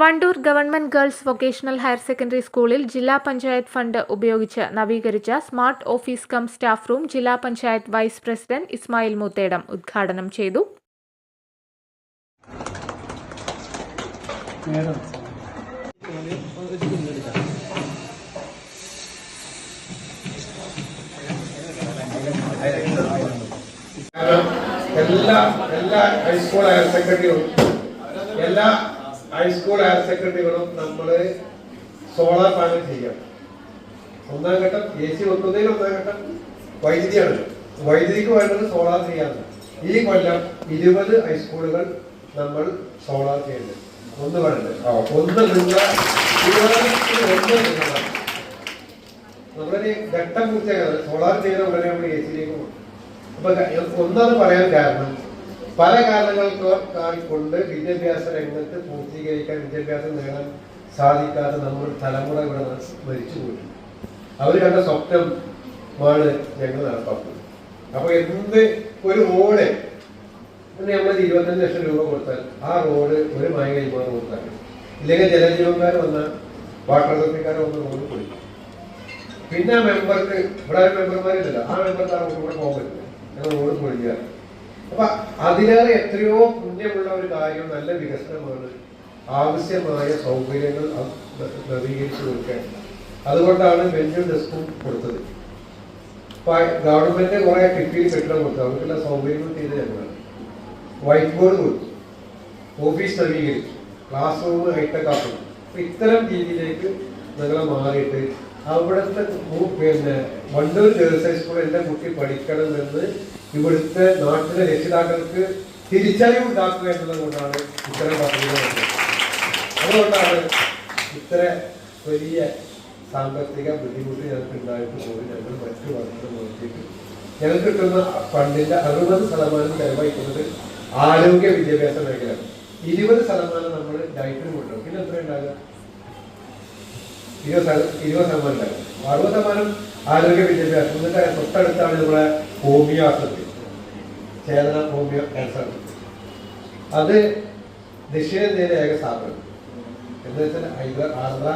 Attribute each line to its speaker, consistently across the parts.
Speaker 1: Wandoor government girls vocational higher secondary സ്കൂളിൽ ജില്ലാ panchayat fund ഉപയോഗിച്ച് നവീകരിച്ച smart office cum staff room ജില്ലാ പഞ്ചായത്ത് വൈസ് പ്രസിഡന്റ് ഇസ്മായിൽ മുത്തേടം ഉദ്ഘാടനം ചെയ്തു.
Speaker 2: എല്ലാ എല്ലാ ഹൈസ്കൂൾ ഹയർ സെക്കൻഡറിയും എല്ലാ ഹൈസ്കൂൾ ഹയർ സെക്കൻഡറികളും നമ്മൾ സോളാർ പാനൽ ചെയ്യാം. ഒന്നാം ഘട്ടം എ സി വെക്കുന്നതിൽ ഒന്നാം ഘട്ടം വൈദ്യുതിയാണ്. വൈദ്യുതിക്ക് വേണ്ടത് സോളാർ ചെയ്യാറുണ്ട് ഈ കൊല്ലം ഇരുപത് ഹൈസ്കൂളുകൾ നമ്മൾ സോളാർ ചെയ്യുന്നുണ്ട് ഒന്ന് വേണ്ടത്. ഒന്ന് നമ്മളൊരു ഘട്ടം സോളാർ ചെയ്ത ഉടനെ നമ്മൾ എ സിയിലേക്ക് പോകും. അപ്പൊ ഒന്നത് പറയാൻ കാരണം പല കാരണങ്ങൾക്ക് കൊണ്ട് വിദ്യാഭ്യാസ രംഗത്ത് പൂർത്തീകരിക്കാൻ വിദ്യാഭ്യാസം നേടാൻ സാധിക്കാതെ നമ്മൾ തലമുറ ഇവിടെ മരിച്ചു പോയി. അവർ കണ്ട സ്വപ്നമാണ് ഞങ്ങൾ നടപ്പാക്കുന്നത്. അപ്പൊ എന്ത് ഒരു റോഡ് നമ്മൾ ഇരുപത്തഞ്ച് ലക്ഷം രൂപ കൊടുത്താൽ ആ റോഡ് ഒരു മഴ കഴിയുമ്പോൾ കൊടുത്താൽ. ഇല്ലെങ്കിൽ ജലജീവൻകാർ വന്ന വാട്ടർ അതോറിറ്റിക്കാർ വന്ന് റോഡ് കൊടുക്കും പിന്നെ ആ മെമ്പർക്ക് ഇവിടെ മെമ്പർമാരില്ലല്ലോ ആ മെമ്പർക്ക് ആ റോഡ് കൂടെ പോകാൻ പറ്റില്ല. ഞങ്ങൾ റോഡ് പൊളിക്കുക അപ്പൊ അതിലേറെ എത്രയോ പുണ്യമുള്ള ഒരു കാര്യം നല്ല വികസനമാണ്. ആവശ്യമായ സൗകര്യങ്ങൾ നവീകരിച്ചു കൊടുക്കാൻ. അതുകൊണ്ടാണ് ബെഞ്ചും ഡെസ്കും കൊടുത്തത്. ഗവൺമെന്റ് കുറെ കിട്ടിയിൽ കെട്ടിടം കൊടുത്തു. അവർക്കുള്ള സൗകര്യങ്ങൾ ചെയ്ത് ഞങ്ങളാണ് വൈറ്റ് ബോർഡ് കൊടുത്തു. ഓഫീസ് നവീകരിച്ചു. ക്ലാസ് റൂം ഹൈടെക് ആക്കുന്നു. ഇത്തരം രീതിയിലേക്ക് ഞങ്ങൾ മാറിയിട്ട് അവിടുത്തെ പിന്നെ വണ്ടൂർ ഗേൾസ് സ്കൂളിൽ എന്റെ കുട്ടി പഠിക്കണമെന്ന് ഇവിടുത്തെ നാട്ടിലെ രക്ഷിതാക്കൾക്ക് തിരിച്ചറിവ് ഉണ്ടാക്കുക എന്നുള്ളത് കൊണ്ടാണ് ഇത്തരം പദ്ധതികൾ അതുകൊണ്ടാണ് ഇത്ര വലിയ സാമ്പത്തിക ബുദ്ധിമുട്ട് ഞങ്ങൾക്ക് ഉണ്ടായിട്ട് പോലും ഞങ്ങൾ മറ്റു വർഷം നോക്കിയിട്ട് ഞങ്ങൾക്ക് കിട്ടുന്ന ഫണ്ടിന്റെ അറുപത് ശതമാനം ചെലവഴിക്കുന്നത് ആരോഗ്യ വിദ്യാഭ്യാസ മേഖല ഇരുപത് ശതമാനം നമ്മൾ ഡയറ്റിന് കൊണ്ടുപോകും പിന്നെ എത്ര ഉണ്ടാകുക ഇരുപത് ഇരുപത് ശതമാനം അറുപത് ശതമാനം ആരോഗ്യ വിദ്യാഭ്യാസം. എന്നിട്ട് തൊട്ടടുത്താണ് നമ്മളെ ഹോമിയോ ആശുപത്രി. ചേതന ഹോമിയോ ക്യാൻസർ അത് ദക്ഷിണേന്ത്യയിലെ ഏക സ്ഥാപനം. എന്ന് വെച്ചാൽ ഹൈദർ ആന്ധ്ര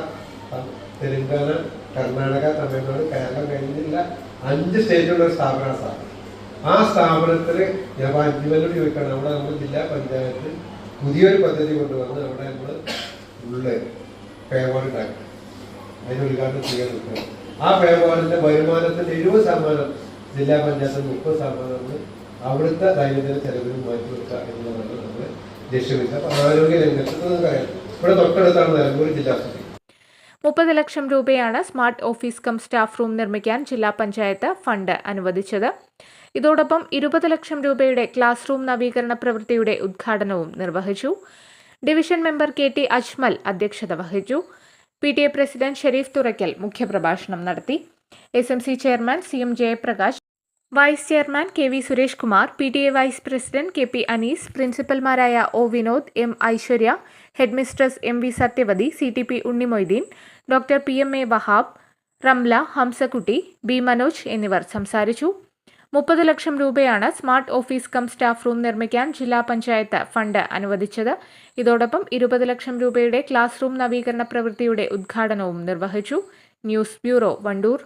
Speaker 2: തെലുങ്കാന കർണാടക തമിഴ്നാട് കേരളം കഴിഞ്ഞില്ല അഞ്ച് സ്റ്റേറ്റിലുള്ള ഒരു സ്ഥാപനമാണ് സ്ഥാപനം. ആ സ്ഥാപനത്തിൽ ഞാൻ അഞ്ചുമല്ലോട് ചോദിക്കണം അവിടെ നമ്മുടെ ജില്ലാ പഞ്ചായത്ത് പുതിയൊരു പദ്ധതി കൊണ്ടുവന്ന് അവിടെ നമ്മൾ ഉള്ള പേവാണ് ഉണ്ടാക്കി അതിന് ഉദ്ഘാടനം ചെയ്യാൻ നിൽക്കണം ആ പേവാർഡിന്റെ വരുമാനത്തിന്റെ എഴുപത് ശതമാനം ജില്ലാ പഞ്ചായത്ത് മുപ്പത് ശതമാനം അവിടുത്തെ ദൈനംദിന ചെലവിന് മാറ്റി വെക്കുക എന്നുള്ളതാണ് നമ്മൾ ലക്ഷ്യമില്ല. അപ്പൊ ആരോഗ്യ രംഗത്ത് നമുക്കറിയാം ഇവിടെ തൊട്ടടുത്താണ് നിലമ്പൂർ ജില്ലാ ആശുപത്രി.
Speaker 1: മുപ്പത് ലക്ഷം രൂപയാണ് smart office cum staff room നിർമ്മിക്കാൻ ജില്ലാ പഞ്ചായത്ത് ഫണ്ട് അനുവദിച്ചത്. ഇതോടൊപ്പം ഇരുപത് ലക്ഷം രൂപയുടെ ക്ലാസ് റൂം നവീകരണ പ്രവൃത്തിയുടെ ഉദ്ഘാടനവും നിർവഹിച്ചു. Division member K T Ajmal അധ്യക്ഷത വഹിച്ചു. P T A president Sharif Thuraykkal മുഖ്യപ്രഭാഷണം നടത്തി. S M C chairman C M Jayaprakash vice chairman K V Suresh Kumar P T A vice president K P Anees പ്രിൻസിപ്പൽമാരായ O Vinod M Aishwarya headmistress M V Sathyavathi C T P Unnimoitheen doctor P M A Wahab Ramla Hamsakutty B Manoj എന്നിവർ സംസാരിച്ചു. മുപ്പത് ലക്ഷം രൂപയാണ് smart office cum staff room നിർമ്മിക്കാൻ ജില്ലാ panchayat fund അനുവദിച്ചത്. ഇതോടൊപ്പം ഇരുപത് ലക്ഷം രൂപയുടെ ക്ലാസ് റൂം നവീകരണ പ്രവൃത്തിയുടെ ഉദ്ഘാടനവും നിർവഹിച്ചു. News bureau Wandoor.